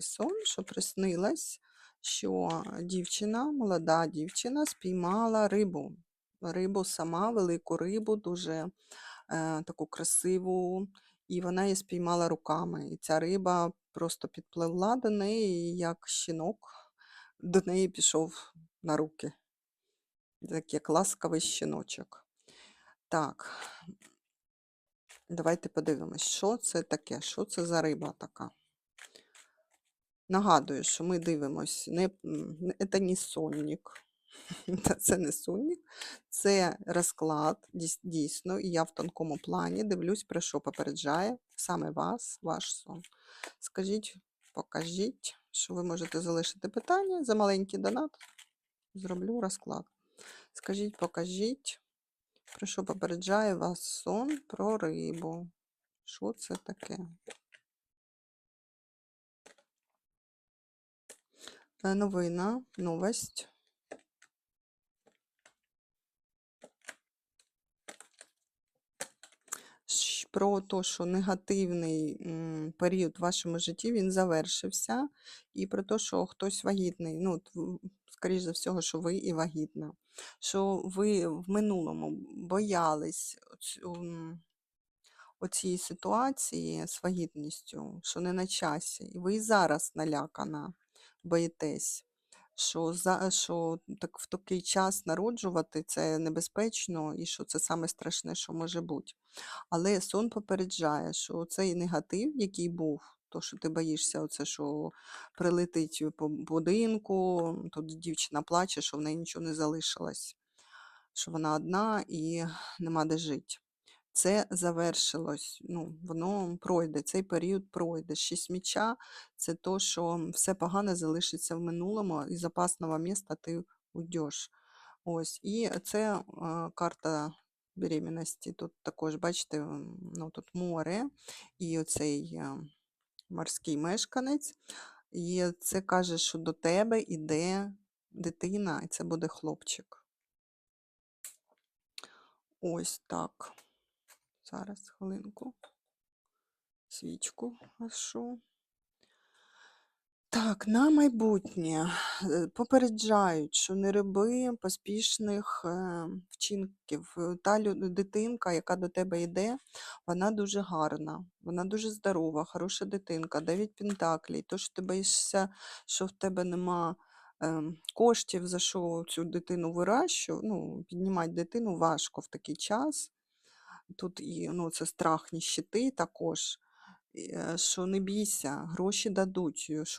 сон, що приснилось, що дівчина, молода дівчина спіймала рибу. Рибу сама, велику рибу, дуже е, таку красиву, і вона її спіймала руками. І ця риба просто підпливла до неї, як щінок до неї пішов на руки. Так як ласкавий щіночок. Так, давайте подивимось, що це таке, що це за риба така. Нагадую, що ми дивимось, не, не- це не сонник, це не сонник, це розклад, дійсно, і я в тонкому плані дивлюсь, про що попереджає саме вас, ваш сон. Скажіть, покажіть, що ви можете залишити питання за маленький донат. Зроблю розклад. Скажіть, покажіть, про що попереджає вас сон про рибу. Що це таке? Новина, новость. Про те, що негативний період в вашому житті він завершився, і про те, що хтось вагітний. Ну, скоріш за всього, що ви і вагітна. Що ви в минулому боялись оцієї ситуації з вагітністю, що не на часі, і ви і зараз налякана, боїтесь, що, за, що так, в такий час народжувати це небезпечно і що це саме страшне, що може бути. Але сон попереджає, що цей негатив, який був, то, що ти боїшся, оце, що прилетить по будинку, тут дівчина плаче, що в неї нічого не залишилось, що вона одна і нема де жити. Це завершилось, ну, воно пройде, цей період пройде. Шість міча це то, що все погане залишиться в минулому, і з опасного міста ти уйдеш. Ось. І це е, карта беременності. Тут також, бачите, ну, тут море і оцей е, морський мешканець. І це каже, що до тебе йде дитина, і це буде хлопчик. Ось так. Зараз хвилинку. Свічку гашу. Так, на майбутнє е, попереджають, що не роби поспішних е, вчинків. Е, Та дитинка, яка до тебе йде, вона дуже гарна, вона дуже здорова, хороша дитинка, дев'ять пентаклей. То, що ти боїшся, що в тебе нема ем, коштів, за що цю дитину вирощу, ну, піднімати дитину важко в такий час. Тут і ну, це страх, ніщити також. Що не бійся, гроші дадуть, що